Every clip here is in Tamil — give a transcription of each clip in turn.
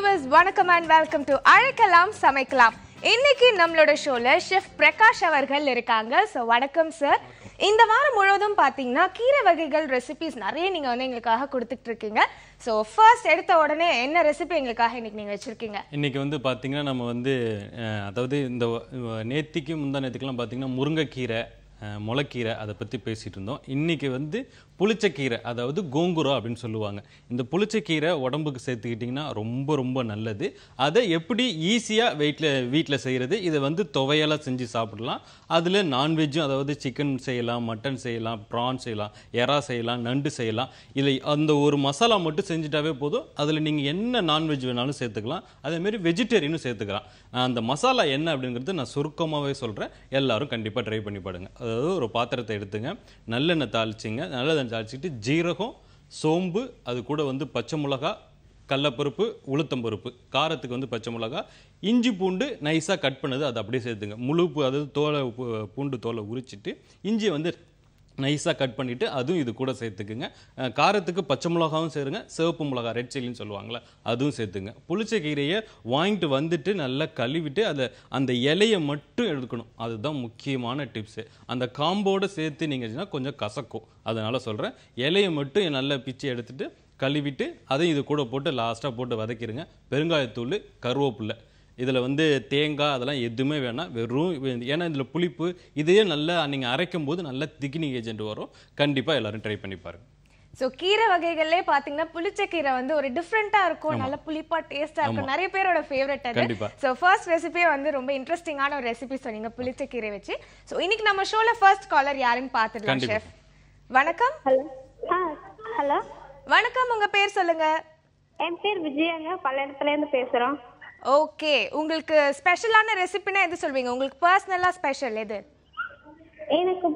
வியூவர்ஸ் வணக்கம் அண்ட் வெல்கம் டு அழைக்கலாம் சமைக்கலாம். இன்னைக்கு நம்மளோட ஷோல ஷெஃப் பிரகாஷ் அவர்கள் இருக்காங்க. ஸோ வணக்கம் சார் இந்த வாரம் முழுவதும் பார்த்தீங்கன்னா கீரை வகைகள் ரெசிபிஸ் நிறைய நீங்கள் வந்து எங்களுக்காக கொடுத்துட்டு இருக்கீங்க ஸோ ஃபர்ஸ்ட் எடுத்த உடனே என்ன ரெசிபி எங்களுக்காக இன்னைக்கு நீங்கள் வச்சிருக்கீங்க? இன்னைக்கு வந்து பார்த்தீங்கன்னா நம்ம வந்து அதாவது இந்த நேத்திக்கு முந்தா நேத்திக்கெல்லாம் பார்த்தீங்கன்னா முருங்கைக்கீரை முளைக்கீரை அதை பற்றி பேசிட்டு இருந்தோம். இன்னைக்கு வந்து புளிச்சக்கீரை அதாவது கோங்குரா அப்படின்னு சொல்லுவாங்க. இந்த புளிச்சக்கீரை உடம்புக்கு சேர்த்துக்கிட்டிங்கன்னா ரொம்ப ரொம்ப நல்லது. அதை எப்படி ஈஸியாக வெயிட்டில் வீட்டில் செய்கிறது இதை வந்து துவையெல்லாம் செஞ்சு சாப்பிடலாம். அதில் நான்வெஜ்ஜும் அதாவது சிக்கன் செய்யலாம் மட்டன் செய்யலாம் ப்ரான் செய்யலாம் எறா செய்யலாம் நண்டு செய்யலாம். இதில் அந்த ஒரு மசாலா மட்டும் செஞ்சுட்டாவே போதும். அதில் நீங்கள் என்ன நான்வெஜ் வேணாலும் சேர்த்துக்கலாம். அதேமாரி வெஜிடேரியனும் சேர்த்துக்கலாம். அந்த மசாலா என்ன அப்படிங்கிறது நான் சுருக்கமாகவே சொல்கிறேன் எல்லாரும் கண்டிப்பாக ட்ரை பண்ணி பாடுங்க அதாவது ஒரு பாத்திரத்தை எடுத்துங்க. நல்லெண்ணெய் தாளிச்சிங்க. நல்லெண்ணெய் ஜீரகம் சோம்பு அது கூட வந்து பச்சை மிளகா கடலப்பருப்பு உளுத்தம்பருப்பு காரத்துக்கு வந்து பச்சை மிளகா. இஞ்சி பூண்டு நைஸாக கட் பண்ணது அதை அப்படியே சேர்த்துங்க. முழு அதாவது தோலை பூண்டு தோலை உரிச்சிட்டு இஞ்சியை வந்து நைஸாக கட் பண்ணிவிட்டு அதுவும் இது கூட சேர்த்துக்குங்க. காரத்துக்கு பச்சை மிளகாவும் சேருங்க. சிவப்பு மிளகா ரெட் சில்லின்னு சொல்லுவாங்களே அதுவும் சேர்த்துங்க புளிச்ச கீரையை வாங்கிட்டு வந்துட்டு நல்லா கழுவிட்டு அதை அந்த இலையை மட்டும் எடுக்கணும். அதுதான் முக்கியமான டிப்ஸு அந்த காம்போடு சேர்த்து நீங்கள் கொஞ்சம் கசக்கும். அதனால் சொல்கிறேன் இலையை மட்டும் நல்லா பிச்சு எடுத்துகிட்டு கழுவிட்டு அதையும் இது கூட போட்டு லாஸ்ட்டாக போட்டு வதக்கிடுங்க பெருங்காயத்தூள் கருவேப்பில்லை இதில் வந்து தேங்காய் அதெல்லாம் எதுவுமே வேணாம். வெறும் ஏன்னா இதில் புளிப்பு இதையே நல்லா நீங்கள் அரைக்கும் போது நல்ல திக்னிங் ஏஜென்ட் வரும். கண்டிப்பாக எல்லாரும் ட்ரை பண்ணி பாருங்க. ஸோ கீரை வகைகள்லே பார்த்தீங்கன்னா புளிச்ச கீரை வந்து ஒரு டிஃப்ரெண்ட்டாக இருக்கும். நல்ல புளிப்பா டேஸ்ட்டாக இருக்கும். நிறைய பேரோட ஃபேவரட் அது. ஸோ ஃபர்ஸ்ட் ரெசிபியே வந்து ரொம்ப இன்ட்ரெஸ்டிங்கான ஒரு ரெசிபி சொன்னீங்க புளிச்ச கீரை வச்சு. ஸோ இன்னைக்கு நம்ம ஷோல ஃபர்ஸ்ட் காலர் யாருன்னு பார்த்துடலாம். ஷெஃப் வணக்கம். ஹலோ. வணக்கம். உங்க பேர் சொல்லுங்க. என் பேர் விஜயாங்க. பல்லடத்துலேருந்து பேசுகிறோம் ஓகே உங்களுக்கு ஸ்பெஷலான ரெசிபினா எது சொல்வீங்க? உங்களுக்கு பர்சனலா ஸ்பெஷல் எது? எனக்கு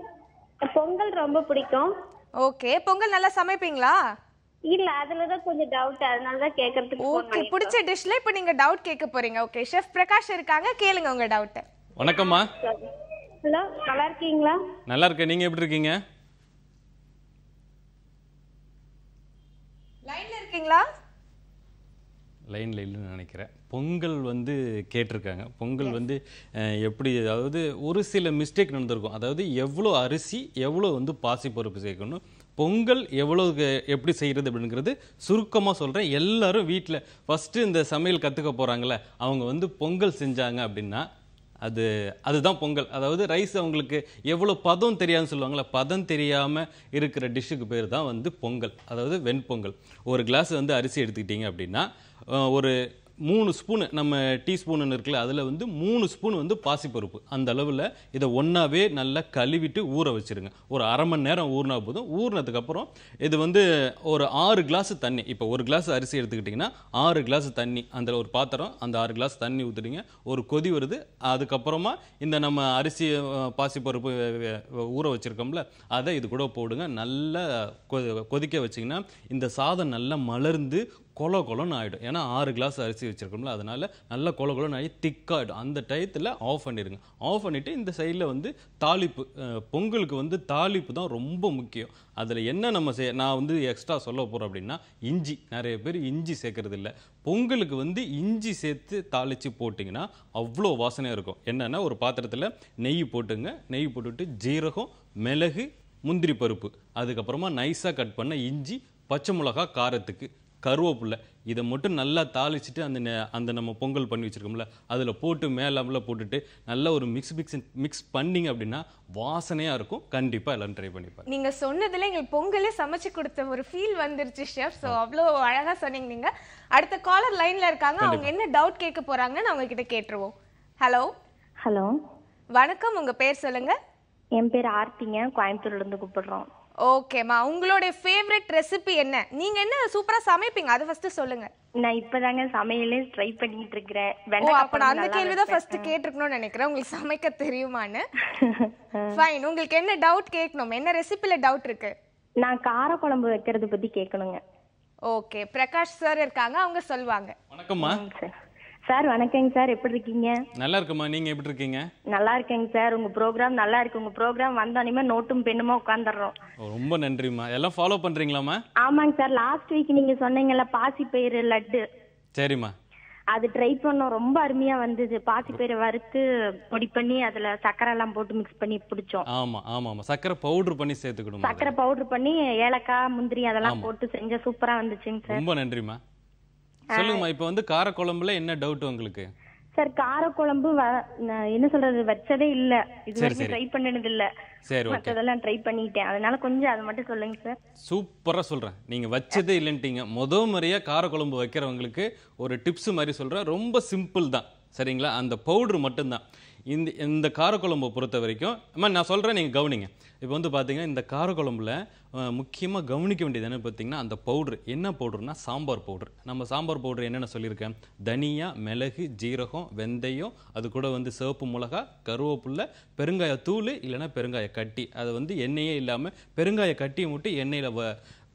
பொங்கல் ரொம்ப பிடிக்கும். ஓகே பொங்கல் நல்லா சமைப்பீங்களா? இல்ல அதுல தான் கொஞ்சம் டவுட் அதனால தான் கேட்கறதுக்கு phone ஓகே பிடிச்ச டிஷ்ல இப்போ நீங்க டவுட் கேட்க போறீங்க. ஓகே ஷெஃப் பிரகாஷ் இருக்காங்க கேளுங்க உங்க டவுட் வணக்கம்மா. ஹலோ நல்லா இருக்கீங்களா? நல்லா இருக்கேன். நீங்கள் எப்படி இருக்கீங்க? லைன்ல இருக்கீங்களா? லைனில் இல்லைன்னு நினைக்கிறேன். பொங்கல் வந்து கேட்டிருக்காங்க. பொங்கல் வந்து எப்படி அதாவது ஒரு சில மிஸ்டேக் நடந்திருக்கும். அதாவது எவ்வளோ அரிசி எவ்வளோ வந்து பாசிப்பருப்பு சேர்க்கணும் பொங்கல் எவ்வளோ எப்படி செய்கிறது அப்படிங்கிறது சுருக்கமாக சொல்கிறேன் எல்லாரும் வீட்டில் ஃபஸ்ட்டு இந்த சமையல் கற்றுக்க போகிறாங்களே அவங்க வந்து பொங்கல் செஞ்சாங்க அப்படின்னா அது அதுதான் பொங்கல். அதாவது ரைஸ் அவங்களுக்கு எவ்வளோ பதம் தெரியாதுன்னு சொல்லுவாங்கள்ல பதம் தெரியாமல் இருக்கிற டிஷ்ஷுக்கு பேர் தான் வந்து பொங்கல். அதாவது வெண்பொங்கல். ஒரு கிளாஸ் வந்து அரிசி எடுத்துக்கிட்டீங்க அப்படின்னா ஒரு மூணு ஸ்பூனு நம்ம டீஸ்பூன் இருக்குல்ல அதில் வந்து மூணு ஸ்பூன் வந்து பாசிப்பருப்பு. அந்த அளவில் இதை ஒன்றாவே நல்லா கழுவிட்டு ஊற வச்சிருங்க. ஒரு அரை மணி நேரம் ஊறினா போதும். ஊறினதுக்கப்புறம் இது வந்து ஒரு ஆறு கிளாஸ் தண்ணி. இப்போ ஒரு கிளாஸ் அரிசி எடுத்துக்கிட்டிங்கன்னா ஆறு கிளாஸ் தண்ணி. அந்த ஒரு பாத்திரம் அந்த ஆறு கிளாஸ் தண்ணி ஊற்றுறீங்க ஒரு கொதி வருது. அதுக்கப்புறமா இந்த நம்ம அரிசி பாசிப்பருப்பு ஊற வச்சுருக்கோம்ல அதை இது கூட போடுங்க. நல்லா கொ- கொதிக்க வச்சிங்கன்னா இந்த சாதம் நல்லா மலர்ந்து கொல கொலன்னு ஆகிடும் ஏன்னா ஆறு கிளாஸ் அரிசி வச்சுருக்கோம்ல அதனால நல்லா கொல கொலன்னு ஆகி திக்காகிடும் அந்த டயத்தில் ஆஃப் பண்ணிடுங்க ஆஃப் பண்ணிவிட்டு இந்த சைடில் வந்து தாளிப்பு பொங்கலுக்கு வந்து தாளிப்பு தான் ரொம்ப முக்கியம். அதில் என்ன நம்ம செய் நான் வந்து எக்ஸ்ட்ரா சொல்ல போகிறோம் அப்படின்னா இஞ்சி. நிறைய பேர் இஞ்சி சேர்க்கறது இல்லை. பொங்கலுக்கு வந்து இஞ்சி சேர்த்து தாளித்து போட்டிங்கன்னா அவ்வளோ வாசனையாக இருக்கும். என்னென்னா ஒரு பாத்திரத்தில் நெய் போட்டுங்க. நெய் போட்டுட்டு ஜீரகம் மிளகு முந்திரி பருப்பு. அதுக்கப்புறமா நைஸாக கட் பண்ண இஞ்சி பச்சை மிளகா காரத்துக்கு. கருவேப்பில்லை. இதை மட்டும் நல்லா தாளிச்சிட்டு அந்த நெ- அந்த நம்ம பொங்கல் பண்ணி வச்சிருக்கோம்ல அதில் போட்டு மேலாமல் போட்டுட்டு நல்லா ஒரு மிக்ஸ் மிக்ஸ் மிக்ஸ் பண்ணிங்க அப்படின்னா வாசனையாக இருக்கும். கண்டிப்பாக எல்லாரும் ட்ரை பண்ணி பாருங்க. நீங்க சொன்னதுல எங்களுக்கு பொங்கலே சமைச்சு கொடுத்த ஒரு ஃபீல் வந்துருச்சு ஷெஃப் ஸோ அவ்வளோ அழகா சொன்னீங்க நீங்க. அடுத்த காலர் லைன்ல இருக்காங்க. அவங்க என்ன டவுட் கேட்க போறாங்கன்னு அவங்க கிட்ட கேட்டுருவோம். ஹலோ ஹலோ வணக்கம். உங்க பேர் சொல்லுங்க. என் பேர் ஆர்த்திங்க. கோயம்புத்தூர்ல இருந்து கூப்பிடுறோம். ஓகேம்மா உங்களுடைய ஃபேவரட் ரெசிபி என்ன? நீங்க என்ன சூப்பரா சமைப்பீங்க? அது ஃபர்ஸ்ட் சொல்லுங்க. நான் இப்பதாங்க சமையலே ட்ரை பண்ணிட்டு இருக்கிறேன் ஓ வெண்டைக்காய் அப்ப நான் அந்த கேள்வி தான் ஃபர்ஸ்ட் கேட்டிருக்கணும்னு நினைக்கிறேன். உங்களுக்கு சமைக்க தெரியுமான்னு? ஃபைன் உங்களுக்கு என்ன டவுட் கேட்கணும்? என்ன ரெசிபில டவுட் இருக்கு? நான் கார குழம்பு வைக்கிறது பத்தி கேட்கணுங்க. ஓகே பிரகாஷ் சார் இருக்காங்க. அவங்க சொல்லுவாங்க வணக்கம்மா சார் வணக்கங்க சார். எப்படி இருக்கீங்க? நல்லா இருக்குமா நீங்கள் எப்படி இருக்கீங்க? நல்லா இருக்கேங்க சார். உங்க ப்ரோக்ராம் நல்லா இருக்கு. உங்க ப்ரோக்ராம் வந்தோடனே நோட்டும் பெண்ணுமா உட்காந்துடுறோம் ரொம்ப நன்றிம்மா. எல்லாம் ஃபாலோ பண்ணுறீங்களாம்மா ஆமாங்க சார். லாஸ்ட் வீக் நீங்க சொன்னீங்கல்ல பாசி பயிறு லட்டு. சரிம்மா. அது ட்ரை பண்ணோம். ரொம்ப அருமையா வந்தது. பாசிப்பயிரை வறுத்து பொடி பண்ணி அதுல சக்கரை எல்லாம் போட்டு மிக்ஸ் பண்ணி பிடிச்சோம். ஆமா ஆமா ஆமா. சக்கரை பவுடர் பண்ணி சேர்த்துக்கணும் சக்கரை பவுடர் பண்ணி ஏலக்காய் முந்திரி அதெல்லாம் போட்டு செஞ்ச சூப்பரா வந்துச்சுங்க சார். ரொம்ப நன்றிம்மா. சொல்லுங்கம்மா இப்போ வந்து காரக்குழம்புல என்ன டவுட் உங்களுக்கு? சார் காரக்குழம்பு என்ன சொல்றது வச்சதே இல்ல. இது வரைக்கும். ட்ரை பண்ணது இல்ல. சரி மத்ததெல்லாம் ட்ரை பண்ணிட்டேன். அதனால கொஞ்சம் அதை மட்டும் சொல்லுங்க சார் சூப்பரா சொல்றேன். நீங்க வச்சதே இல்லைன்ட்டீங்க. முத முறையா காரக்குழம்பு வைக்கிறவங்களுக்கு ஒரு டிப்ஸ் மாதிரி சொல்றேன். ரொம்ப சிம்பிள் தான். சரிங்களா? அந்த பவுடர் மட்டும்தான். இந்த இந்த காரக்குழம்பை பொறுத்த வரைக்கும் அம்மா நான் சொல்கிறேன் நீங்கள் கவனிங்க. இப்போ வந்து பார்த்தீங்கன்னா இந்த காரக்குழம்புல முக்கியமாக கவனிக்க வேண்டியது என்ன பார்த்தீங்கன்னா அந்த பவுடர் என்ன பவுடர்னா சாம்பார் பவுடர் நம்ம சாம்பார் பவுடர் என்னென்ன சொல்லியிருக்கேன்? தனியா மிளகு ஜீரகம் வெந்தயம் அது கூட வந்து சிவப்பு மிளகா கருவேப்புல்ல பெருங்காய தூள் இல்லைன்னா பெருங்காய கட்டி அது வந்து எண்ணெயே இல்லாமல் பெருங்காய கட்டியை மட்டும் எண்ணெயில் வ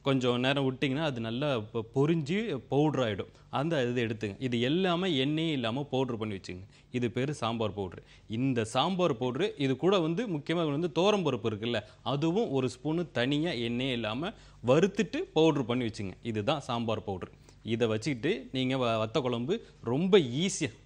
கொஞ்சம் நேரம் விட்டிங்கன்னா அது நல்லா இப்போ பொரிஞ்சு பவுடர் ஆகிடும் அந்த இது எடுத்துங்க. இது எல்லாமே எண்ணெயே இல்லாமல் பவுட்ரு பண்ணி வச்சுங்க. இது பேர் சாம்பார் பவுட்ரு இந்த சாம்பார் பவுட்ரு இது கூட வந்து முக்கியமாக வந்து தோரம்பருப்பு இருக்குல்ல அதுவும் ஒரு ஸ்பூனு தனியாக எண்ணெயே இல்லாமல் வறுத்துட்டு பவுட்ரு பண்ணி வச்சுங்க. இதுதான் சாம்பார் பவுட்ரு இதை வச்சுக்கிட்டு நீங்கள் வத்த குழம்பு ரொம்ப ஈஸியாக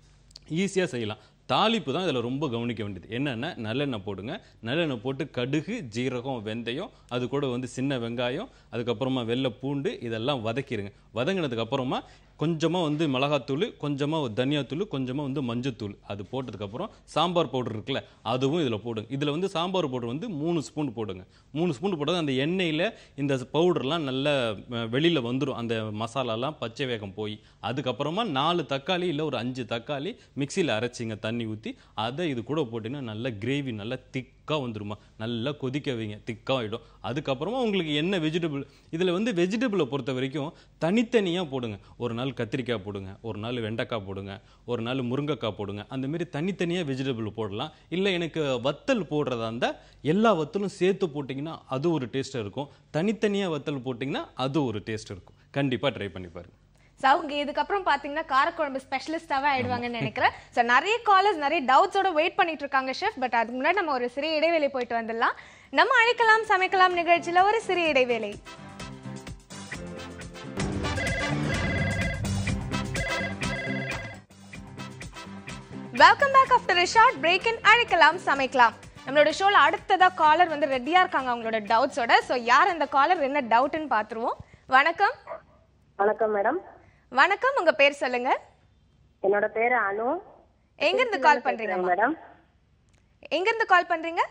ஈஸியாக செய்யலாம். தாளிப்பு தான் இதில் ரொம்ப கவனிக்க வேண்டியது. என்னென்னா நல்லெண்ணெய் போடுங்க. நல்லெண்ணெய் போட்டு கடுகு ஜீரகம் வெந்தயம் அது கூட வந்து சின்ன வெங்காயம் அதுக்கப்புறமா வெள்ளை பூண்டு இதெல்லாம் வதக்கிடுங்க வதங்கினதுக்கப்புறமா கொஞ்சமாக வந்து மிளகாத்தூள் கொஞ்சமாக தனியாத்தூள் கொஞ்சமாக வந்து மஞ்சத்தூள். அது போட்டதுக்கப்புறம் சாம்பார் பவுடர் இருக்குல்ல அதுவும் இதில் போடுங்க. இதில் வந்து சாம்பார் பவுடர் வந்து மூணு ஸ்பூன் போடுங்க. மூணு ஸ்பூன் போட்டது அந்த எண்ணெயில் இந்த பவுடர்லாம் நல்ல வெளியில் வந்துடும் அந்த மசாலாலாம் பச்சை வேகம் போய். அதுக்கப்புறமா நாலு தக்காளி இல்லை ஒரு அஞ்சு தக்காளி மிக்சியில் அரைச்சிங்க தண்ணி ஊற்றி அதை இது கூட போட்டிங்கன்னா நல்ல கிரேவி நல்லா திக் திக்காக வந்துருமா? நல்லா கொதிக்க வைங்க. திக்காக ஆகிடும் அதுக்கப்புறமா உங்களுக்கு என்ன வெஜிடபிள் இதில் வந்து வெஜிடபிளை பொறுத்த வரைக்கும் தனித்தனியாக போடுங்க. ஒரு நாள் கத்திரிக்காய் போடுங்க. ஒரு நாள் வெண்டைக்காய் போடுங்க. ஒரு நாள் முருங்கைக்காய் போடுங்க. அந்தமாரி தனித்தனியாக வெஜிடபிள் போடலாம். இல்லை எனக்கு வத்தல் போடுறதா இருந்தால் எல்லா வத்தலும் சேர்த்து போட்டிங்கன்னா அது ஒரு டேஸ்ட்டாக இருக்கும். தனித்தனியாக வத்தல் போட்டிங்கன்னா அது ஒரு டேஸ்ட் இருக்கும். கண்டிப்பாக ட்ரை பண்ணி பாருங்கள் ஸோ அவங்க இதுக்கப்புறம் பார்த்தீங்கன்னா காரக்குழம்பு ஸ்பெஷலிஸ்டாவே ஆயிடுவாங்கன்னு நினைக்கிறேன். ஸோ நிறைய காலர்ஸ் நிறைய டவுட்ஸோட வெயிட் பண்ணிட்டு இருக்காங்க ஷெஃப் பட் அதுக்கு முன்னாடி நம்ம ஒரு சிறிய இடைவேளை போயிட்டு வந்துடலாம். நம்ம அழைக்கலாம் சமைக்கலாம் நிகழ்ச்சியில ஒரு சிறிய இடைவேளை. Welcome back after a short break இன் அழைக்கலாம் சமைக்கலாம். நம்மளோட ஷோல அடுத்ததா காலர் வந்து ரெடியா இருக்காங்க அவங்களோட டவுட்ஸோட ஸோ யார் அந்த காலர் என்ன டவுட்னு பார்த்துருவோம். வணக்கம். வணக்கம் மேடம் வணக்கம். உங்க பேர் சொல்லுங்க. என்னோட பேரு அனு. எங்க இருந்து கால் பண்றீங்க மேடம். எங்க இருந்து கால் பண்றீங்க?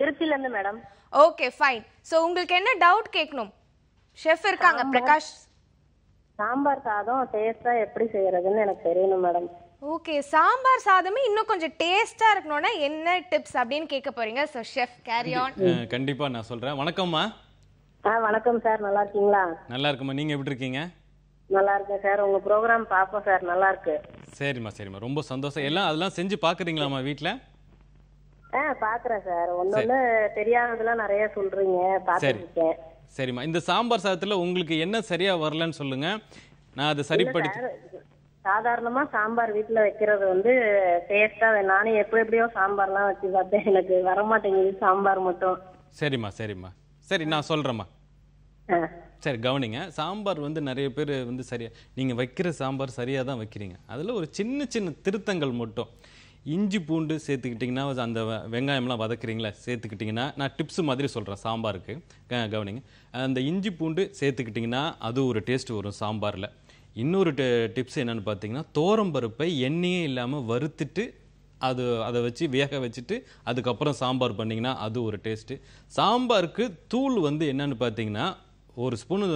திருச்சில இருந்து மேடம். ஓகே ஃபைன் ஸோ உங்களுக்கு என்ன டவுட் கேட்கணும்? ஷெஃப் இருக்காங்க பிரகாஷ். சாம்பார் சாதம் டேஸ்டா எப்படி செய்யறதுன்னு எனக்கு தெரியணும் மேடம். ஓகே சாம்பார் சாதமே இன்னும் கொஞ்சம் டேஸ்டா இருக்கணும்னா என்ன டிப்ஸ் அப்படின்னு கேட்க போறீங்க? ஸோ ஷெஃப் கேரி ஆன் கண்டிப்பா நான் சொல்றேன். வணக்கம்மா. ஆ வணக்கம் சார் நல்லா இருக்கீங்களா? நல்லா இருக்குமா நீங்க எப்படி இருக்கீங்க? நல்லா இருக்கேன் சார். உங்க ப்ரோக்ராம் பார்ப்போம் சார். நல்லா இருக்கு. சரிம்மா சரிம்மா. ரொம்ப சந்தோஷம். எல்லாம் அதெல்லாம் செஞ்சு பாக்குறீங்களாம்மா வீட்ல? ஆ பாக்குறேன் சார். ஒன்னொன்னு தெரியாததெல்லாம் நிறைய சொல்றீங்க. பாத்துருக்கேன். சரிம்மா. இந்த சாம்பார் சாதத்துல உங்களுக்கு என்ன சரியா வரலன்னு சொல்லுங்க. நான் அதை சரிப்படுத்தி சாதாரணமா சாம்பார் வீட்ல வைக்கிறது வந்து டேஸ்டா நானும் எப்படி எப்படியோ சாம்பார்லாம் வச்சு பார்த்தேன் எனக்கு வர மாட்டேங்குது சாம்பார் மட்டும். சரிம்மா சரிம்மா. சரி நான் சொல்றேம்மா. ஆ. சரி கவனிங்க. சாம்பார் வந்து நிறைய பேர் வந்து சரியாக நீங்கள் வைக்கிற சாம்பார் சரியாக தான் வைக்கிறீங்க. அதில் ஒரு சின்ன சின்ன திருத்தங்கள் மட்டும். இஞ்சி பூண்டு சேர்த்துக்கிட்டிங்கன்னா அந்த வெங்காயம்லாம் வதக்குறீங்களா சேர்த்துக்கிட்டிங்கன்னா நான் டிப்ஸ் மாதிரி சொல்கிறேன் சாம்பாருக்கு. கவனிங்க. அந்த இஞ்சி பூண்டு சேர்த்துக்கிட்டிங்கன்னா அது ஒரு டேஸ்ட் வரும் சாம்பாரில். இன்னொரு டிப்ஸ் என்னென்னு பார்த்தீங்கன்னா தோரம்பருப்பை எண்ணெயே இல்லாமல் வறுத்துட்டு அது அதை வச்சு வேக வச்சுட்டு அதுக்கப்புறம் சாம்பார் பண்ணிங்கன்னா அது ஒரு டேஸ்ட்டு சாம்பாருக்கு தூள் வந்து என்னென்னு பார்த்தீங்கன்னா ஒரு ஸ்பூனு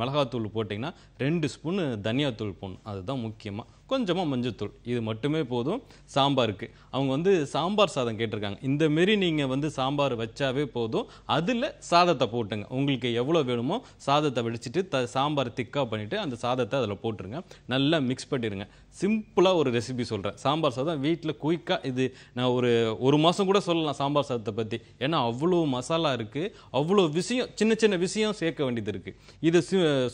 மிளகாத்தூள் போட்டிங்கன்னா ரெண்டு ஸ்பூனு தனியாத்தூள் போடணும். அதுதான் முக்கியமாக கொஞ்சமாக மஞ்சத்தூள். இது மட்டுமே போதும். சாம்பாருக்கு அவங்க வந்து சாம்பார் சாதம் கேட்டிருக்காங்க. இந்த மாரி நீங்கள் வந்து சாம்பார் வச்சாவே போதும். அதில் சாதத்தை போட்டுங்க. உங்களுக்கு எவ்வளோ வேணுமோ சாதத்தை வெடிச்சிட்டு த சாம்பார் திக்காக பண்ணிவிட்டு அந்த சாதத்தை அதில் போட்டுருங்க. நல்லா மிக்ஸ் பண்ணிடுங்க சிம்பிளாக ஒரு ரெசிபி சொல்கிறேன் சாம்பார் சாதம் வீட்டில் குயிக்காக இது நான் ஒரு ஒரு மாதம் கூட சொல்லலாம் சாம்பார் சாதத்தை பற்றி ஏன்னா அவ்வளோ மசாலா இருக்குது அவ்வளோ விஷயம் சின்ன சின்ன விஷயம் சேர்க்க வேண்டியது இருக்குது இது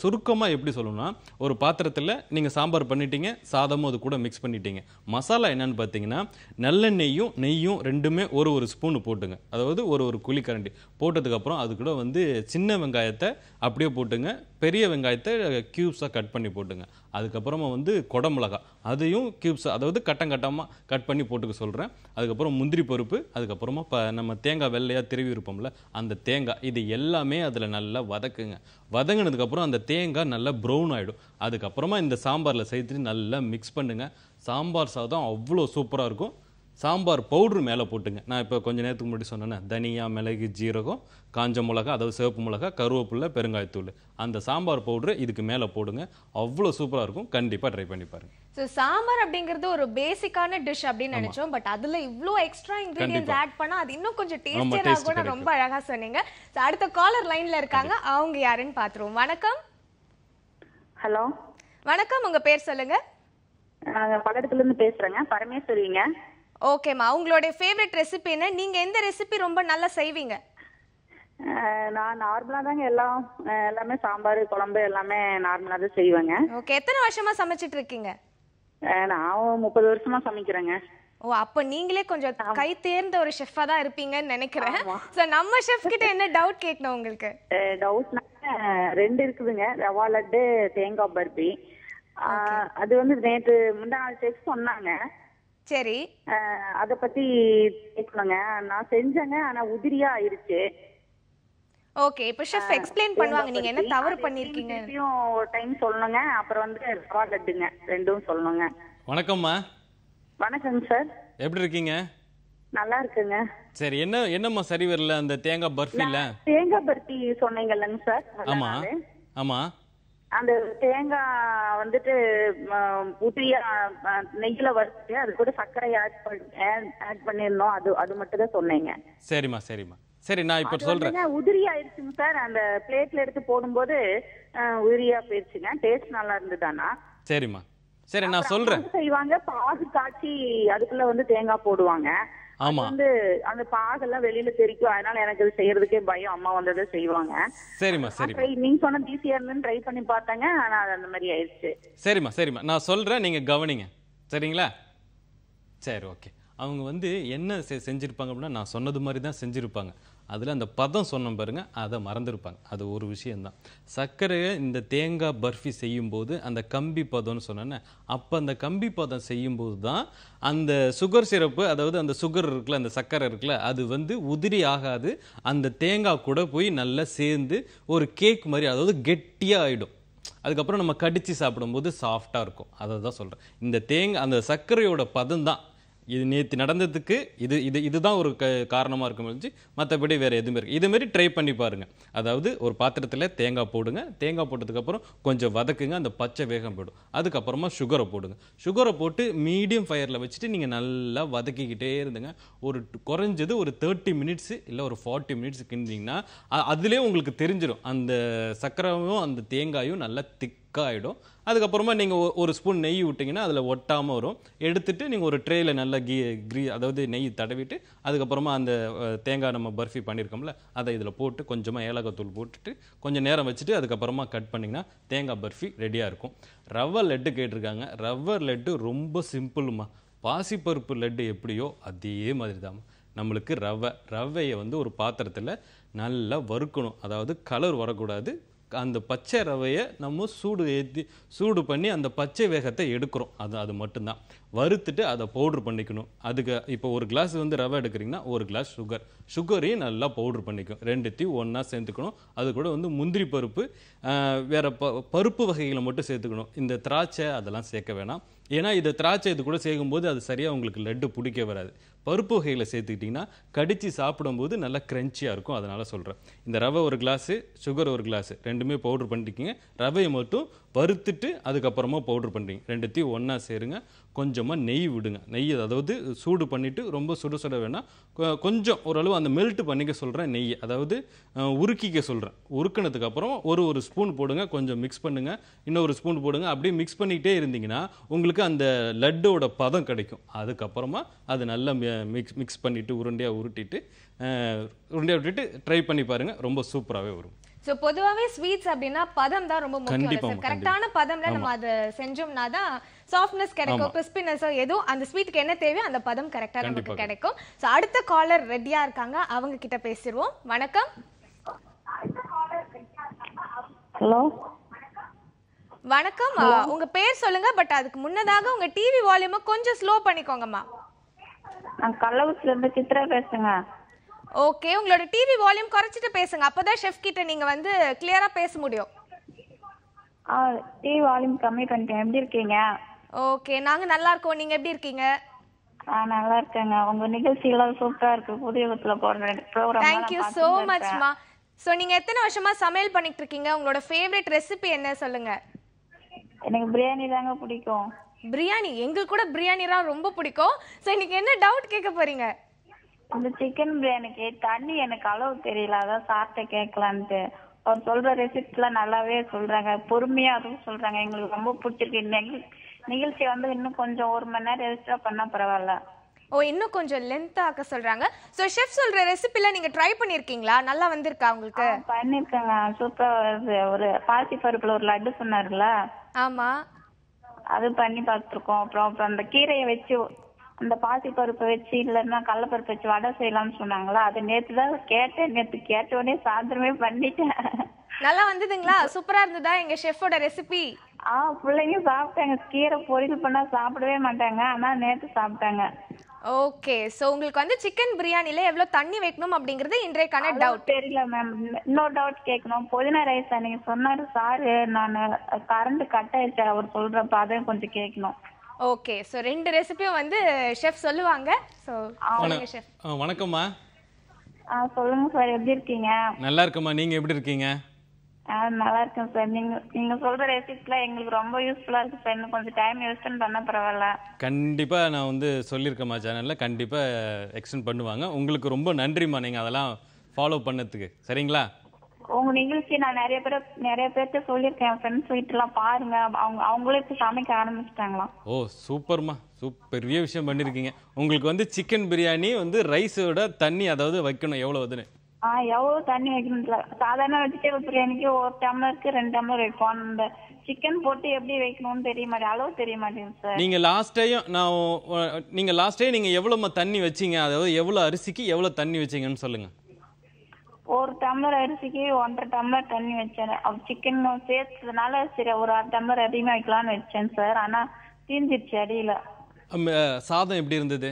சுருக்கமாக எப்படி சொல்லணும்னா ஒரு பாத்திரத்தில் நீங்கள் சாம்பார் பண்ணிட்டீங்க சாதமும் அது கூட மிக்ஸ் பண்ணிட்டீங்க. மசாலா என்னன்னு பார்த்தீங்கன்னா நல்லெண்ணெய்யும் நெய்யும் ரெண்டுமே ஒரு ஒரு ஸ்பூன் போட்டுங்க. அதாவது ஒரு ஒரு குழிக்கரண்டி போட்டதுக்கப்புறம் அது கூட வந்து சின்ன வெங்காயத்தை அப்படியே போட்டுங்க. பெரிய வெங்காயத்தை க்யூப்ஸாக கட் பண்ணி போட்டுங்க. அதுக்கப்புறமா வந்து குடமிளகா. அதையும் க்யூப்ஸ் அதாவது கட்டம் கட்டமாக கட் பண்ணி போட்டுக்க சொல்கிறேன் அதுக்கப்புறம் முந்திரி பருப்பு அதுக்கப்புறமா இப்போ நம்ம தேங்காய் வெள்ளையாக திருவி இருப்போம்ல அந்த தேங்காய் இது எல்லாமே அதில் நல்லா வதக்குங்க. வதங்கினதுக்கப்புறம் அந்த தேங்காய் நல்லா ப்ரௌன் ஆகிடும் அதுக்கப்புறமா இந்த சாம்பாரில் சேர்த்துட்டு நல்லா மிக்ஸ் பண்ணுங்கள் சாம்பார் சாதம் அவ்வளோ சூப்பராக இருக்கும். சாம்பார் பவுட்ரு மேலே போட்டுங்க. நான் இப்போ கொஞ்ச நேரத்துக்கு முன்னாடி சொன்னேனே தனியா மிளகு ஜீரகம் காஞ்ச மிளகா அதாவது சிவப்பு மிளகா கருவேப்பிலை பெருங்காயத்தூள். அந்த சாம்பார் பவுட்ரு இதுக்கு மேலே போடுங்க. அவ்வளோ சூப்பராக இருக்கும். கண்டிப்பாக ட்ரை பண்ணி பாருங்க. ஸோ சாம்பார் அப்படிங்கிறது ஒரு பேசிக்கான டிஷ் அப்படின்னு நினைச்சோம். பட் அதுல இவ்ளோ எக்ஸ்ட்ரா இன்கிரீடியன்ஸ். ஆட் பண்ணா அது இன்னும் கொஞ்சம் ஆகும்னு கிடைக்கும். ரொம்ப அழகா சொன்னீங்க. ஸோ அடுத்த காலர் லைன்ல இருக்காங்க. அவங்க யாருன்னு பாத்துருவோம். வணக்கம். ஹலோ. வணக்கம். உங்க பேர் சொல்லுங்க. நாங்க பல்லடத்துல இருந்து பேசுறேங்க. பரமேஸ்வரிங்க. ஓகேம்மா உங்களுடைய ஃபேவரட் ரெசிபி என்ன? நீங்க எந்த ரெசிபி ரொம்ப நல்லா செய்வீங்க? நான் நார்மலா தாங்க எல்லாம் எல்லாமே சாம்பார் குழம்பு எல்லாமே நார்மலா தான் செய்வேங்க. ஓகே எத்தனை வருஷமா சமைச்சிட்டு இருக்கீங்க? நான் முப்பது வருஷமா சமைக்கிறேங்க. ஓ அப்ப நீங்களே கொஞ்சம் கை தேர்ந்த ஒரு ஷெஃபா தான் இருப்பீங்கன்னு நினைக்கிறேன். சோ நம்ம ஷெஃப் கிட்ட என்ன டவுட் கேட்கணும் உங்களுக்கு? டவுட்னா ரெண்டு இருக்குதுங்க. ரவா லட்டு தேங்காய் பர்பி அது வந்து நேற்று முந்தா நாள் செஃப் சொன்னாங்க. சரி. அத பத்தி கேட்கணுங்க நான் செஞ்சேங்க ஆனா உதிரியா ஆயிருச்சு. ஓகே இப்போ ஷெஃப் எக்ஸ்பிளைன் பண்ணுவாங்க. நீங்க என்ன தவறு பண்ணிருக்கீங்க டைம் சொல்லணுங்க அப்புறம் வந்து ரவா லட்டுங்க. ரெண்டும் சொல்லணுங்க வணக்கம்மா. வணக்கங்க சார் எப்படி இருக்கீங்க? நல்லா இருக்குங்க. சரி என்ன என்னம்மா சரி வரல அந்த தேங்காய் பர்ஃபியில் தேங்காய் பருத்தி சொன்னீங்கல்லங்க சார் நாளு. ஆமாம் அந்த தேங்காய் வந்துட்டு உதிரியா நெய்யில வறுத்து அது கூட சர்க்கரை ஆட் பண்ணி ஆட் பண்ணிருந்தோம் அது அது மட்டும் தான் சொன்னீங்க. சரிம்மா சரிம்மா. சரி நான் இப்போ வந்துங்க உதிரி ஆயிடுச்சுங்க சார். அந்த பிளேட்ல எடுத்து போடும்போது உதிரியா போயிடுச்சுங்க டேஸ்ட் நல்லா இருந்ததானா சரிம்மா. சரி நான் சொல்கிறேன் பாகு செய்வாங்க. பாகு காய்ச்சி அதுக்குள்ள வந்து தேங்காய் போடுவாங்க. வந்து அந்த பாகெல்லாம் வெளியில தெரிக்கும். அதனால எனக்கு அது செய்யறதுக்கே பயம். அம்மா வந்ததை செய்வாங்க. சரிம்மா try- நீங்க சொன்ன ஈஸியா இருந்துன்னு ட்ரை பண்ணி பார்த்தாங்க. ஆனா அது அந்த மாதிரி ஆயிடுச்சு. சரிம்மா சரிம்மா. நான் சொல்கிறேன் நீங்கள் கவனிங்க. சரிங்களா? சரி ஓகே. அவங்க வந்து என்ன செஞ்சிருப்பாங்க அப்படின்னா நான் சொன்னது மாதிரி தான் செஞ்சுருப்பாங்க. அதில் அந்த பதம் சொன்னோம் பாருங்கள் அதை மறந்துருப்பாங்க. அது ஒரு விஷயந்தான் சர்க்கரையை இந்த தேங்காய் பர்ஃபி செய்யும்போது அந்த கம்பி பதம்னு சொன்னேன்னே அப்போ அந்த கம்பி பதம் செய்யும்போது தான் அந்த சுகர் சிரப்பு அதாவது அந்த சுகர் இருக்குல்ல அந்த சர்க்கரை இருக்குல்ல அது வந்து உதிரி ஆகாது. அந்த தேங்காய் கூட போய் நல்லா சேர்ந்து ஒரு கேக் மாதிரி அதாவது கெட்டியாக ஆகிடும் அதுக்கப்புறம் நம்ம கடித்து சாப்பிடும்போது சாஃப்டாக இருக்கும். அதை தான் சொல்கிறேன் இந்த தேங்காய் அந்த சர்க்கரையோட பதம் தான் இது நேற்று நடந்ததுக்கு இது இது இதுதான் ஒரு க காரணமாக இருக்கும் முடிஞ்சு மற்றபடி வேறு எதுவுமே இருக்குது இதுமாரி ட்ரை பண்ணி பாருங்கள் அதாவது ஒரு பாத்திரத்தில் தேங்காய் போடுங்க. தேங்காய் போட்டதுக்கப்புறம் கொஞ்சம் வதக்குங்க. அந்த பச்சை வேகம் போயிடும். அதுக்கப்புறமா சுகரை போடுங்க. சுகரை போட்டு மீடியம் ஃபயரில் வச்சுட்டு நீங்கள் நல்லா வதக்கிக்கிட்டே இருந்துங்க. ஒரு குறைஞ்சது ஒரு தேர்ட்டி மினிட்ஸு இல்லை ஒரு ஃபார்ட்டி மினிட்ஸ் கிண்டிங்கன்னா அதுலேயே உங்களுக்கு தெரிஞ்சிடும் அந்த சக்கரமும் அந்த தேங்காயும் நல்லா திக் ஆகிடும் அதுக்கப்புறமா நீங்கள் ஒரு ஸ்பூன் நெய் விட்டிங்கன்னா அதில் ஒட்டாமல் வரும். எடுத்துகிட்டு நீங்கள் ஒரு ட்ரேயில் நல்லா கீ க்ரீ அதாவது நெய் தடவிட்டு அதுக்கப்புறமா அந்த தேங்காய் நம்ம பர்ஃபி பண்ணியிருக்கோம்ல அதை இதில் போட்டு கொஞ்சமாக ஏலக்காத்தூள் போட்டுட்டு கொஞ்சம் நேரம் வச்சுட்டு அதுக்கப்புறமா கட் பண்ணிங்கன்னா தேங்காய் பர்ஃபி ரெடியாக இருக்கும். ரவை லட்டு கேட்டிருக்காங்க. ரவை லட்டு ரொம்ப சிம்பிளுமா. பாசிப்பருப்பு லட்டு எப்படியோ அதே மாதிரி தான் நம்மளுக்கு ரவை ரவையை வந்து ஒரு பாத்திரத்தில் நல்லா வறுக்கணும். அதாவது கலர் வரக்கூடாது. அந்த பச்சை ரவையை நம்ம சூடு ஏற்றி சூடு பண்ணி அந்த பச்சை வேகத்தை எடுக்கிறோம். அது அது மட்டும்தான். வறுத்துட்டு அதை பவுட்ரு பண்ணிக்கணும். அதுக்கு இப்போ ஒரு கிளாஸ் வந்து ரவை எடுக்கிறீங்கன்னா ஒரு கிளாஸ் சுகர் சுகரையும் நல்லா பவுட்ரு பண்ணிக்கும். ரெண்டுத்தையும் ஒன்றா சேர்த்துக்கணும். அது கூட வந்து முந்திரி பருப்பு வேறு ப பருப்பு வகைகளை மட்டும் சேர்த்துக்கணும். இந்த திராட்சை அதெல்லாம் சேர்க்க வேணாம். ஏன்னா இந்த திராட்சை இது கூட சேர்க்கும்போது அது சரியாக உங்களுக்கு லட்டு பிடிக்க வராது. பருப்பு வகைகளை சேர்த்துக்கிட்டிங்கன்னா கடித்து சாப்பிடும்போது நல்லா க்ரன்ச்சியாக இருக்கும். அதனால் சொல்கிறேன் இந்த ரவை ஒரு கிளாஸு சுகர் ஒரு கிளாஸு ரெண்டுமே பவுட்ரு பண்ணிக்கிங்க ரவையை மட்டும் வறுத்துட்டு அதுக்கப்புறமா பவுட்ரு பண்ணுறீங்க ரெண்டுத்தையும் ஒன்றா சேருங்க. கொஞ்சமாக நெய் விடுங்க. நெய் அதாவது சூடு பண்ணிவிட்டு ரொம்ப சுட சுட வேணாம் கொஞ்சம் ஓரளவு அந்த மெல்ட் பண்ணிக்க சொல்கிறேன் நெய் அதாவது உருக்கிக்க சொல்கிறேன் உருக்கினதுக்கப்புறம் ஒரு ஒரு ஸ்பூன் போடுங்க. கொஞ்சம் மிக்ஸ் பண்ணுங்கள் இன்னொரு ஸ்பூன் போடுங்க. அப்படியே மிக்ஸ் பண்ணிக்கிட்டே இருந்தீங்கன்னா உங்களுக்கு அந்த லட்டோட பதம் கிடைக்கும். அதுக்கப்புறமா அது நல்லா மிக்ஸ் மிக்ஸ் பண்ணிவிட்டு உருண்டையாக உருட்டிட்டு உருண்டையாக விட்டுட்டு ட்ரை பண்ணி பாருங்கள் ரொம்ப சூப்பராகவே வரும். சோ பொதுவாவே ஸ்வீட்ஸ் அப்படின்னா பதம் தான் ரொம்ப முக்கியம் கரெக்டான பதம்ல நம்ம அதை செஞ்சோம்னா தான் சாஃப்ட்னஸ் கிடைக்கும் கிறிஸ்பினஸோ ஏதோ அந்த ஸ்வீட்டுக்கு என்ன தேவையோ அந்த பதம் கரெக்டா நமக்கு. கிடைக்கும். சோ அடுத்த காலர் ரெடியா இருக்காங்க. அவங்க கிட்ட பேசிடுவோம். வணக்கம். ஹலோ. வணக்கம். உங்க பேர் சொல்லுங்க பட் அதுக்கு முன்னதாக உங்க டிவி வால்யூமை கொஞ்சம் ஸ்லோ பண்ணிக்கோங்கம்மா. நான் கள்ளக்குறிச்சில இருந்து சித்ரா பேசுங்க. ஓகே உங்களோட டிவி வால்யூம் குறைச்சிட்டு பேசுங்க. அப்பதான் ஷெஃப் கிட்ட நீங்க வந்து கிளியரா பேச முடியும். ஆ டிவி வால்யூம் கம்மி பண்ணிட்டேன். எப்படி இருக்கீங்க? ஓகே நாங்க நல்லா இருக்கோம். நீங்க எப்படி இருக்கீங்க? ஆ நல்லா இருக்கேங்க. உங்க நிகழ்ச்சியெல்லாம் சூப்பரா இருக்கு. புதிய யுகத்துல போடுற ப்ரோக்ராம் தேங்க்யூ ஸோ மச்மா ஸோ நீங்க எத்தனை வருஷமா சமையல் பண்ணிட்டு இருக்கீங்க? உங்களோட ஃபேவரட் ரெசிபி என்ன சொல்லுங்க? எனக்கு பிரியாணி தாங்க பிடிக்கும். பிரியாணி எங்களுக்கு கூட பிரியாணிலாம் ரொம்ப பிடிக்கும். ஸோ இன்னைக்கு என்ன டவுட் கேட்க போறீங்க? இந்த சிக்கன் பிரியாணிக்கு தண்ணி எனக்கு அளவு தெரியல. அதான் சாப்பிட்ட கேட்கலான்ட்டு. அவர் சொல்ற ரெசிபிலாம் நல்லாவே சொல்றாங்க. பொறுமையா அதுவும் சொல்றாங்க. எங்களுக்கு ரொம்ப பிடிச்சிருக்கு. நிகழ்ச்சி வந்து இன்னும் கொஞ்சம் ஒரு மணி நேரம் எக்ஸ்ட்ரா பண்ணா பரவாயில்ல. ஓ இன்னும் கொஞ்சம் லென்த் ஆக்க சொல்றாங்க. ஸோ ஷெஃப் சொல்ற ரெசிபில நீங்க ட்ரை பண்ணிருக்கீங்களா? நல்லா வந்திருக்கா உங்களுக்கு? பண்ணிருக்கேங்க. சூப்பரா ஒரு பாசி பருப்புல ஒரு லட்டு சொன்னார்ல. ஆமா. அது பண்ணி பார்த்துருக்கோம் அப்புறம் அப்புறம் அந்த கீரையை வச்சு அந்த பாசி பருப்பை வச்சு இல்லைன்னா கடலப்பருப்பு வச்சு வடை செய்யலாம்னு சொன்னாங்களா? அது நேத்து தான் கேட்டேன். நேத்து கேட்ட உடனே சாயந்தரமே பண்ணிட்டேன். நல்லா வந்ததுங்களா? சூப்பரா இருந்ததா எங்க ஷெஃபோட ரெசிபி? ஆ பிள்ளைங்க சாப்பிட்டாங்க. கீரை பொரியல் பண்ணா சாப்பிடவே மாட்டாங்க. ஆனா நேத்து சாப்பிட்டாங்க. ஓகே ஸோ உங்களுக்கு வந்து சிக்கன் பிரியாணில எவ்வளவு தண்ணி வைக்கணும் அப்படிங்கிறது இன்றைக்கான டவுட் தெரியல மேம் இன்னொரு டவுட் கேட்கணும். புதினா ரைஸ் நீங்க சொன்னாரு சாரு நான் கரண்ட் கட் ஆயிடுச்சு. அவர் சொல்றப்ப அதையும் கொஞ்சம் கேட்கணும். ஓகே ஸோ ரெண்டு ரெசிபியும் வந்து ஷெஃப் சொல்லுவாங்க. ஸோ சொல்லுங்க ஷெஃப் வணக்கம்மா. ஆ சொல்லுங்க சார் எப்படி இருக்கீங்க? நல்லா இருக்கம்மா. நீங்க எப்படி இருக்கீங்க? ஆ நல்லா இருக்கேன் சார். நீங்க நீங்க சொல்ற ரெசிப்ட்லாம் எங்களுக்கு ரொம்ப யூஸ்ஃபுல்லா இருக்கு சார். இன்னும் கொஞ்சம் டைம் எக்ஸ்டெண்ட் பண்ண பரவாயில்ல. கண்டிப்பா நான் வந்து சொல்லியிருக்கேம்மா சேனல்ல கண்டிப்பா எக்ஸ்டெண்ட் பண்ணுவாங்க. உங்களுக்கு ரொம்ப நன்றிம்மா நீங்க அதெல்லாம் ஃபாலோ பண்ணதுக்கு. சரிங்களா? உங்க நிகழ்ச்சி நான் நிறைய பேர் நிறைய பேர்ட்ட சொல்லியிருக்கேன். ஃப்ரெண்ட்ஸ் வீட்டுலாம் பாருங்க. அவங்க அவங்களே இப்ப சமைக்க ஆரம்பிச்சிட்டாங்களாம். ஓ சூப்பர்மா. சூப்பர் பெரிய விஷயம் பண்ணியிருக்கீங்க உங்களுக்கு வந்து சிக்கன் பிரியாணி வந்து ரைஸோட தண்ணி அதாவது வைக்கணும். எவ்வளோ அதுன்னு. ஆ எவ்வளவு தண்ணி வைக்கணும். சாதாரண வெஜிடபிள் பிரியாணிக்கு ஒரு டம்ளருக்கு ரெண்டு டம்ளர் வைப்போம். அந்த சிக்கன் போட்டு எப்படி வைக்கணும்னு தெரிய மாட்டேங்குது அளவு தெரிய மாட்டேங்குது சார். நீங்க லாஸ்ட் டைம் நான் நீங்க லாஸ்ட் டைம் நீங்க எவ்வளோம்மா தண்ணி வச்சீங்க? அதாவது எவ்வளோ அரிசிக்கு எவ்வளோ தண்ணி வச்சீங்கன்னு சொல்லுங்க. ஒரு டம்ளர் அரிசிக்கு ஒன்றரை டம்ளர் தண்ணி வச்சேன். சிக்கன் சேர்த்ததுனால சரி ஒரு அரை டம்ளர் அதிகமா வைக்கலாம்னு வச்சேன் சார். ஆனா தீஞ்சிருச்சு அடியில. சாதம் எப்படி இருந்தது?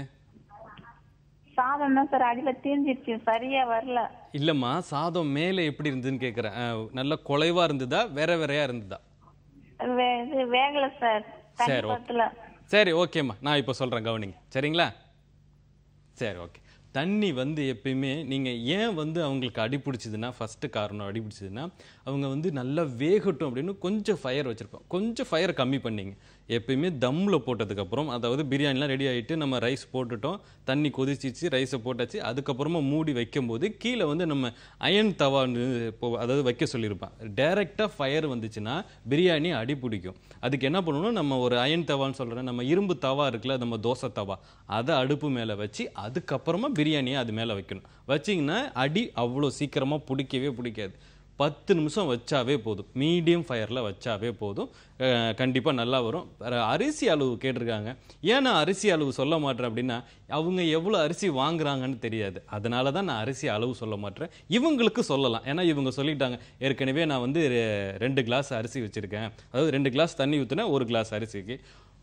சாதம் தான் சார் அடியில தீஞ்சிருச்சு. சரியா வரல. இல்லைம்மா சாதம் மேலே எப்படி இருந்ததுன்னு கேட்குறேன் நல்ல குலைவா இருந்ததா வேற வேறையா இருந்ததா? வேகல சார். சரி, ஓகே. சரி ஓகேம்மா. நான் இப்போ சொல்கிறேன் கவனிங்க. சரிங்களா? சரி ஓகே. தண்ணி வந்து எப்பயுமே நீங்கள் ஏன் வந்து அவங்களுக்கு அடி பிடிச்சதுன்னா ஃபஸ்ட்டு காரணம் அடி பிடிச்சதுன்னா அவங்க வந்து நல்லா வேகட்டும் அப்படின்னு கொஞ்சம் ஃபயர் வச்சுருப்போம் கொஞ்சம் ஃபயரை கம்மி பண்ணிங்க. எப்பயுமே தம்மில் போட்டதுக்கப்புறம் அதாவது பிரியாணிலாம் ரெடி ஆகிட்டு நம்ம ரைஸ் போட்டுட்டோம் தண்ணி கொதிச்சிச்சு ரைஸை போட்டாச்சு அதுக்கப்புறமா மூடி வைக்கும்போது கீழே வந்து நம்ம அயன் தவான்னு இப்போ அதாவது வைக்க சொல்லியிருப்பேன். டைரெக்டாக ஃபயர் வந்துச்சுன்னா பிரியாணி அடி பிடிக்கும். அதுக்கு என்ன பண்ணணும்? நம்ம ஒரு அயன் தவான்னு சொல்கிறேன் நம்ம இரும்பு தவா இருக்குல்ல நம்ம தோசை தவா அதை அடுப்பு மேலே வச்சு அதுக்கப்புறமா பிரியாணியை அது மேலே வைக்கணும். வச்சிங்கன்னா அடி அவ்வளோ சீக்கிரமாக பிடிக்கவே பிடிக்காது. பத்து நிமிஷம் வச்சாவே போதும். மீடியம் ஃபயரில் வச்சாவே போதும். கண்டிப்பாக நல்லா வரும். அரிசி அளவு கேட்டிருக்காங்க. ஏன்னா அரிசி அளவு சொல்ல மாட்டேன் அப்படின்னா அவங்க எவ்வளோ அரிசி வாங்குறாங்கன்னு தெரியாது. அதனால தான் நான் அரிசி அளவு சொல்ல மாட்டேன். இவங்களுக்கு சொல்லலாம். ஏன்னா இவங்க சொல்லிட்டாங்க ஏற்கனவே நான் வந்து ரெ- ரெண்டு கிளாஸ் அரிசி வச்சுருக்கேன். அதாவது ரெண்டு கிளாஸ் தண்ணி ஊற்றினா ஒரு கிளாஸ் அரிசிக்கு.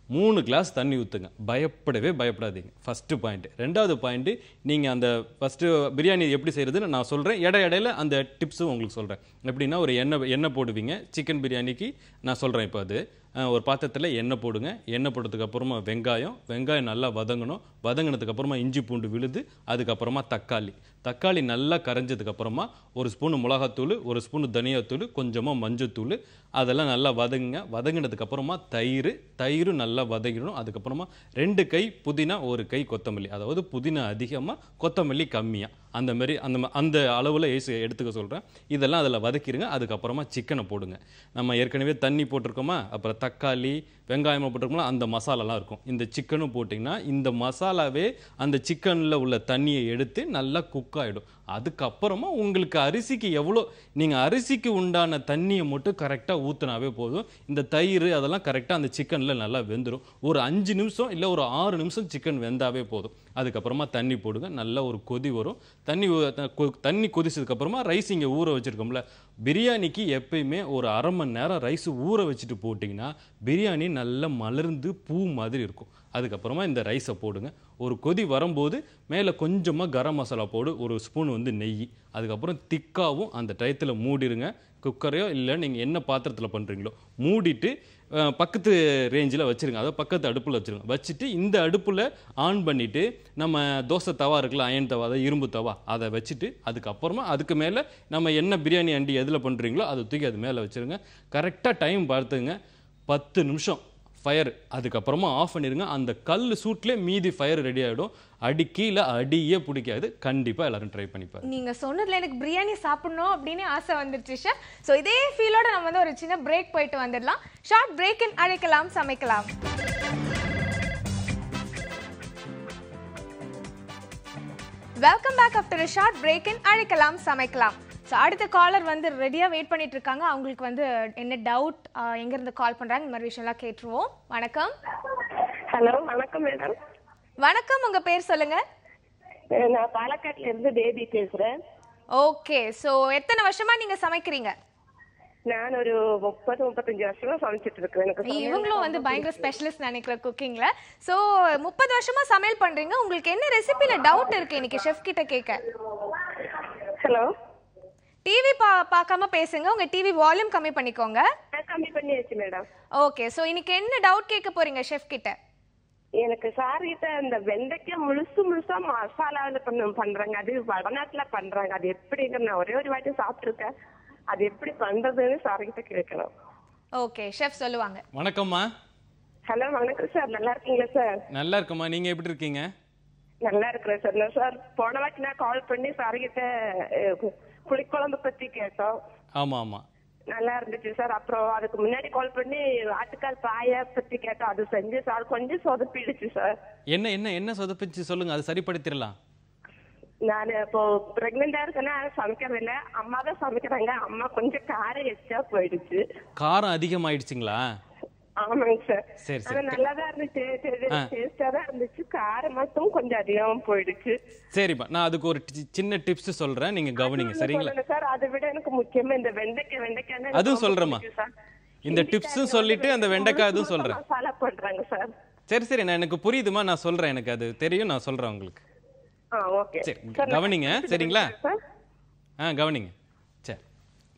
மூணு கிளாஸ் தண்ணி ஊற்றுங்க பயப்படவே பயப்படாதீங்க. ஃபஸ்ட்டு பாயிண்ட்டு ரெண்டாவது பாயிண்ட்டு நீங்கள் அந்த ஃபஸ்ட்டு பிரியாணி எப்படி செய்கிறதுன்னு நான் சொல்கிறேன் இட இடையில அந்த டிப்ஸும் உங்களுக்கு சொல்கிறேன் எப்படின்னா ஒரு எண்ணெய் எண்ணெய் போடுவீங்க. சிக்கன் பிரியாணிக்கு நான் சொல்கிறேன் இப்போ அது. ஒரு பாத்திரத்தில் எண்ணெய் போடுங்க. எண்ணெய் போட்டதுக்கு அப்புறமா வெங்காயம். வெங்காயம் நல்லா வதங்கணும். வதங்கினதுக்கு அப்புறமா இஞ்சி பூண்டு விழுது அதுக்கப்புறமா தக்காளி. தக்காளி நல்லா கரைஞ்சதுக்கு அப்புறமா ஒரு ஸ்பூன் மிளகாத்தூள் ஒரு ஸ்பூன் தனியாத்தூள் கொஞ்சமாக மஞ்சத்தூள். அதெல்லாம் நல்லா வதங்குங்க. வதங்கினதுக்கு அப்புறமா தயிர். தயிர் நல்லா வதங்கிடணும். அதுக்கப்புறமா ரெண்டு கை புதினா ஒரு கை கொத்தமல்லி. அதாவது புதினா அதிகமாக கொத்தமல்லி கம்மியாக அந்த மாதிரி அந்த ம- அந்த அளவில் ஏசி எடுத்துக்க சொல்கிறேன் இதெல்லாம் அதில் வதக்கிடுங்க அதுக்கப்புறமா சிக்கனை போடுங்க. நம்ம ஏற்கனவே தண்ணி போட்டிருக்கோமா அப்புறம் தக்காளி வெங்காயமாக போட்டிருக்கோம்ல அந்த மசாலாலாம் இருக்கும். இந்த சிக்கனும் போட்டிங்கன்னா இந்த மசாலாவே அந்த சிக்கனில் உள்ள தண்ணியை எடுத்து நல்லா குக் ஆகிடும் அதுக்கப்புறமா உங்களுக்கு அரிசிக்கு எவ்வளோ நீங்கள் அரிசிக்கு உண்டான தண்ணியை மட்டும் கரெக்டாக ஊற்றினாவே போதும். இந்த தயிர் அதெல்லாம் கரெக்டாக அந்த சிக்கனில் நல்லா வெந்துடும் ஒரு அஞ்சு நிமிஷம் இல்லை ஒரு ஆறு நிமிஷம் சிக்கன் வெந்தாவே போதும். அதுக்கப்புறமா தண்ணி போடுங்க. நல்லா ஒரு கொதி வரும். தண்ணி கொ- தண்ணி கொதிச்சதுக்கப்புறமா ரைஸ் இங்கே ஊற வச்சுருக்கோம்ல பிரியாணிக்கு எப்பயுமே ஒரு அரை மணி நேரம் ரைஸ் ஊற வச்சுட்டு போட்டிங்கன்னா பிரியாணி நல்லா மலர்ந்து பூ மாதிரி இருக்கும். அதுக்கப்புறமா இந்த ரைஸை போடுங்க. ஒரு கொதி வரும்போது மேலே கொஞ்சமாக கரம் மசாலா போடு ஒரு ஸ்பூன் வந்து நெய். அதுக்கப்புறம் திக்காவும் அந்த டயத்தில் மூடிடுங்க குக்கரையோ இல்லை நீங்கள் என்ன பாத்திரத்தில் பண்ணுறீங்களோ மூடிட்டு பக்கத்து ரேஞ்சில் வச்சுருங்க. அதாவது பக்கத்து அடுப்பில் வச்சுருங்க. வச்சுட்டு இந்த அடுப்பில் ஆன் பண்ணிவிட்டு நம்ம தோசை தவா இருக்குல்ல அயன் தவா அதாவது இரும்பு தவா அதை வச்சுட்டு அதுக்கப்புறமா அதுக்கு மேலே நம்ம என்ன பிரியாணி அண்டி எதில் பண்ணுறீங்களோ அதை தூக்கி அது மேலே வச்சுருங்க. கரெக்டாக டைம் பார்த்துங்க. பத்து நிமிஷம். ஃபயர் அதுக்கப்புறமா ஆஃப் பண்ணிடுங்க அந்த கல் சூட்லேயே மீதி ஃபயர் ரெடி ஆகிடும் அடி கீழே அடியே பிடிக்காது. கண்டிப்பாக எல்லாரும் ட்ரை பண்ணிப்பாரு நீங்கள் சொன்னதில் எனக்கு பிரியாணி சாப்பிடணும் அப்படின்னு ஆசை வந்துருச்சு ஷா ஸோ இதே ஃபீலோட நம்ம வந்து ஒரு சின்ன பிரேக் போயிட்டு வந்துடலாம். ஷார்ட் பிரேக்கின் அழைக்கலாம் சமைக்கலாம். Welcome back after short break அழைக்கலாம் சமைக்கலாம். ஸோ அடுத்த காலர் வந்து ரெடியாக வெயிட் பண்ணிட்டு இருக்காங்க. அவங்களுக்கு வந்து என்ன டவுட் எங்கேருந்து கால் பண்ணுறாங்க இந்த மாதிரி விஷயம்லாம் கேட்டுருவோம். வணக்கம். ஹலோ வணக்கம் மேடம் வணக்கம் உங்கள் பேர் சொல்லுங்கள் நான் பாலக்காட்டுல இருந்து பேபி பேசுறேன். ஓகே ஸோ எத்தனை வருஷமா நீங்கள் சமைக்கிறீங்க? நான் ஒரு முப்பது முப்பத்தஞ்சு வருஷமா சமைச்சிட்டு இருக்கேன். எனக்கு இவங்களும் வந்து பயங்கர ஸ்பெஷலிஸ்ட் நினைக்கிறேன் குக்கிங்ல சோ முப்பது வருஷமா சமையல் பண்றீங்க. உங்களுக்கு என்ன ரெசிபில டவுட் இருக்கு? இன்னைக்கு ஷெஃப் கிட்ட கேட்க. ஹலோ டிவி பா பார்க்காம பேசுங்க. உங்க டிவி வால்யூம் கம்மி பண்ணிக்கோங்க. கம்மி பண்ணியாச்சு மேடம் ஓகே சோ இன்னைக்கு என்ன டவுட் கேட்க போறீங்க ஷெஃப் கிட்ட? எனக்கு சார் கிட்ட இந்த வெண்டைக்காய் முழுசு முழுசா மசாலாவில் பண்ண பண்றாங்க. அது வடநாட்டுல பண்றாங்க. அது எப்படிங்க? நான் ஒரே ஒரு வாட்டி சாப்பிட்டுருக்கேன். அது எப்படி பண்றதுன்னு சார் கிட்ட கேட்கணும். ஓகே ஷெஃப் சொல்லுவாங்க. வணக்கம்மா. ஹலோ வணக்கம் சார் நல்லா இருக்கீங்களா சார் நல்லா இருக்கம்மா. நீங்கள் எப்படி இருக்கீங்க? நல்லா இருக்கிறேன் சார் நான் சார் போன வாட்டி நான் கால் பண்ணி சார் கிட்ட புளிக்குழம்பு பத்தி கேட்டோம். ஆமாம் ஆமாம் நல்லா இருந்துச்சு சார். அப்புறம் அதுக்கு முன்னாடி கால் பண்ணி ஆட்டுக்கால் பாய பத்தி கேட்டோம். அது செஞ்சு சார் கொஞ்சம் சொதப்பிடுச்சு சார். என்ன என்ன என்ன சொதப்பிச்சு சொல்லுங்கள் அது சரிப்படுத்திடலாம். நான் இப்போ பிரெக்னெண்டா இருக்கேன்னா சமைக்கிறது இல்ல. அம்மா தான் சமைக்கிறாங்க. அம்மா கொஞ்சம் காரம் எச்சா போயிடுச்சு. காரம் அதிகமாயிடுச்சுங்களா? ஆமாங்க சார். சரி, நல்லாதான் இருந்துச்சு. டேஸ்டா தான் இருந்துச்சு. காரம் மட்டும் கொஞ்சம் அதிகமா போயிடுச்சு. சரிப்பா நான் அதுக்கு ஒரு சின்ன டிப்ஸ் சொல்கிறேன் நீங்கள் கவனிங்க. சரிங்களா? சொல்லுங்க சார். அதை விட எனக்கு முக்கியமா இந்த வெண்டைக்காய் வெண்டைக்காய் அதுவும் சொல்றேம்மா. இந்த டிப்ஸும் சொல்லிட்டு அந்த வெண்டைக்காய் இதுவும் சொல்றேன். மசாலா பண்றாங்க சார். சரி சரி. நான் எனக்கு புரியுதுமா நான் சொல்கிறேன் எனக்கு அது தெரியும். நான் சொல்கிறேன் உங்களுக்கு. சரி கவனிங்க. சரிங்களா? சார். ஆ கவனிங்க.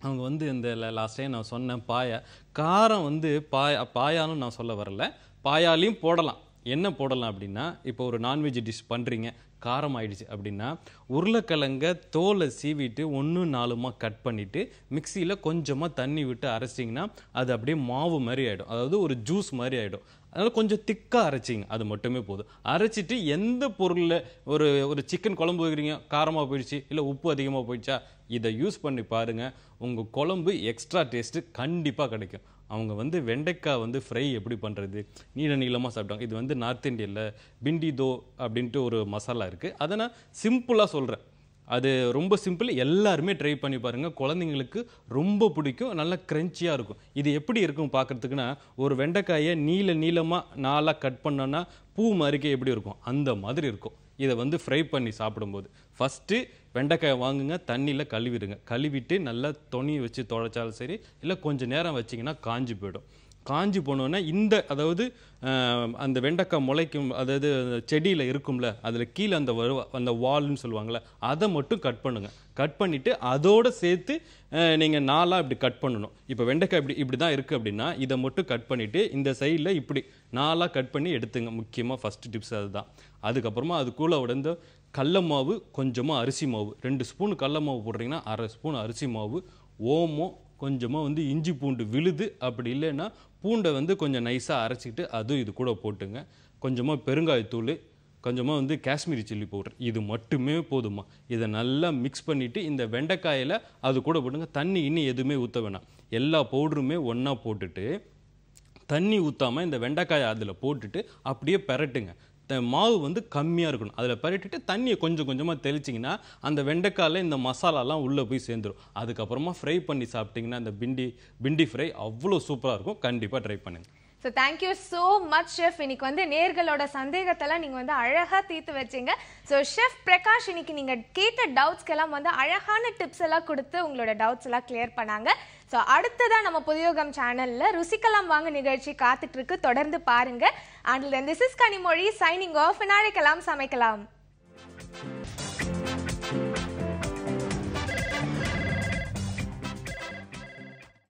அவங்க வந்து இந்த லாஸ்ட் டைம் நான் சொன்னேன் பாயா காரம் வந்து பாயா பாயான்னு நான் சொல்ல வரல. பாயாலையும் போடலாம். என்ன போடலாம் அப்படின்னா இப்போ ஒரு நான்வெஜ் டிஷ் பண்ணுறீங்க காரம் ஆயிடுச்சு அப்படின்னா உருளைக்கிழங்க தோலை சீவிட்டு ஒன்று நாலுமா கட் பண்ணிவிட்டு மிக்சியில் கொஞ்சமாக தண்ணி விட்டு அரைச்சிங்கன்னா அது அப்படியே மாவு மாதிரி ஆகிடும் அதாவது ஒரு ஜூஸ் மாதிரி ஆகிடும் அதனால் கொஞ்சம் திக்காக அரைச்சிங்க. அது மட்டுமே போதும். அரைச்சிட்டு எந்த பொருளில் ஒரு ஒரு சிக்கன் குழம்பு வைக்கிறீங்க காரமாக போயிடுச்சு இல்லை உப்பு அதிகமாக போயிடுச்சா இதை யூஸ் பண்ணி பாருங்கள் உங்கள் குழம்பு எக்ஸ்ட்ரா டேஸ்ட்டு கண்டிப்பாக கிடைக்கும். அவங்க வந்து வெண்டைக்காய் வந்து ஃப்ரை எப்படி பண்ணுறது நீள நீளமாக சாப்பிட்டாங்க இது வந்து நார்த் இந்தியாவில் பிண்டி தோ அப்படின்ட்டு ஒரு மசாலா இருக்குது அதை நான் சிம்பிளாக சொல்கிறேன் அது ரொம்ப சிம்பிள் எல்லாருமே ட்ரை பண்ணி பாருங்கள் குழந்தைங்களுக்கு ரொம்ப பிடிக்கும் நல்லா க்ரன்ச்சியாக இருக்கும். இது எப்படி இருக்கும் பார்க்குறதுக்குன்னா ஒரு வெண்டைக்காயை நீல நீளமாக நாளாக கட் பண்ணோன்னா பூ மாதிரிக்கே எப்படி இருக்கும்? அந்த மாதிரி இருக்கும். இதை வந்து ஃப்ரை பண்ணி சாப்பிடும்போது. ஃபஸ்ட்டு வெண்டைக்காயை வாங்குங்க தண்ணியில் கழுவிடுங்க. கழுவிட்டு நல்லா துணி வச்சு துடைச்சாலும் சரி இல்லை கொஞ்சம் நேரம் வச்சிங்கன்னா காஞ்சி போயிடும். காஞ்சி போனோன்னே இந்த அதாவது அந்த வெண்டைக்காய் முளைக்கும் அதாவது செடியில் இருக்கும்ல அதில் கீழே அந்த வருவா அந்த வால்னு சொல்லுவாங்கள்ல அதை மட்டும் கட் பண்ணுங்கள் கட் பண்ணிவிட்டு அதோடு சேர்த்து நீங்கள் நாலாக இப்படி கட் பண்ணணும். இப்போ வெண்டைக்காய் இப்படி இப்படி தான் இருக்குது அப்படின்னா இதை மட்டும் கட் பண்ணிவிட்டு இந்த சைடில் இப்படி நாலாக கட் பண்ணி எடுத்துங்க. முக்கியமாக ஃபஸ்ட்டு டிப்ஸ் அதுதான். அதுக்கப்புறமா அது அதுக்குள்ளே உடந்த கடல மாவு கொஞ்சமாக அரிசி மாவு. ரெண்டு ஸ்பூன் கடல மாவு போடுறீங்கன்னா அரை ஸ்பூன் அரிசி மாவு ஓமம் கொஞ்சமாக வந்து இஞ்சி பூண்டு விழுது. அப்படி இல்லைன்னா பூண்டை வந்து கொஞ்சம் நைஸாக அரைச்சிக்கிட்டு அதுவும் இது கூட போட்டுங்க. கொஞ்சமாக பெருங்காயத்தூள் கொஞ்சமாக வந்து காஷ்மீரி சில்லி பவுடர். இது மட்டுமே போதுமா இதை நல்லா மிக்ஸ் பண்ணிவிட்டு இந்த வெண்டைக்காயில் அது கூட போட்டுங்க. தண்ணி இன்னும் எதுவுமே ஊற்ற வேணாம். எல்லா பவுடருமே ஒன்றா போட்டுட்டு தண்ணி ஊற்றாமல் இந்த வெண்டைக்காயை அதில் போட்டுட்டு அப்படியே பெரட்டுங்க. மாவு வந்து கம்மியாக இருக்கணும். அதில் பரட்டிட்டு தண்ணியை கொஞ்சம் கொஞ்சமாக தெளிச்சிங்கன்னா அந்த வெண்டைக்காயில் இந்த மசாலாலாம் உள்ளே போய் சேர்ந்துரும். அதுக்கப்புறமா ஃப்ரை பண்ணி சாப்பிட்டிங்கன்னா அந்த பிண்டி பிண்டி ஃப்ரை அவ்வளோ சூப்பராக இருக்கும். கண்டிப்பாக ட்ரை பண்ணுங்கள் so thank you so much chef இன்னைக்கு வந்து நேர்களோட சந்தேகத்தெல்லாம் நீங்கள் வந்து அழகாக தீர்த்து வச்சீங்க. ஸோ ஷெஃப் பிரகாஷ் இன்னைக்கு நீங்கள் கேட்ட டவுட்ஸ்க்கெல்லாம் வந்து அழகான டிப்ஸ் எல்லாம் கொடுத்து உங்களோட டவுட்ஸ் எல்லாம் கிளியர் பண்ணாங்க. ஸோ அடுத்ததாக நம்ம புதியோகம் சேனலில் ருசிக்கலாம் வாங்க நிகழ்ச்சி காத்துட்டு இருக்கு தொடர்ந்து பாருங்க. And this is Kanimozhi signing off நாளைக்கெல்லாம் சமைக்கலாம்.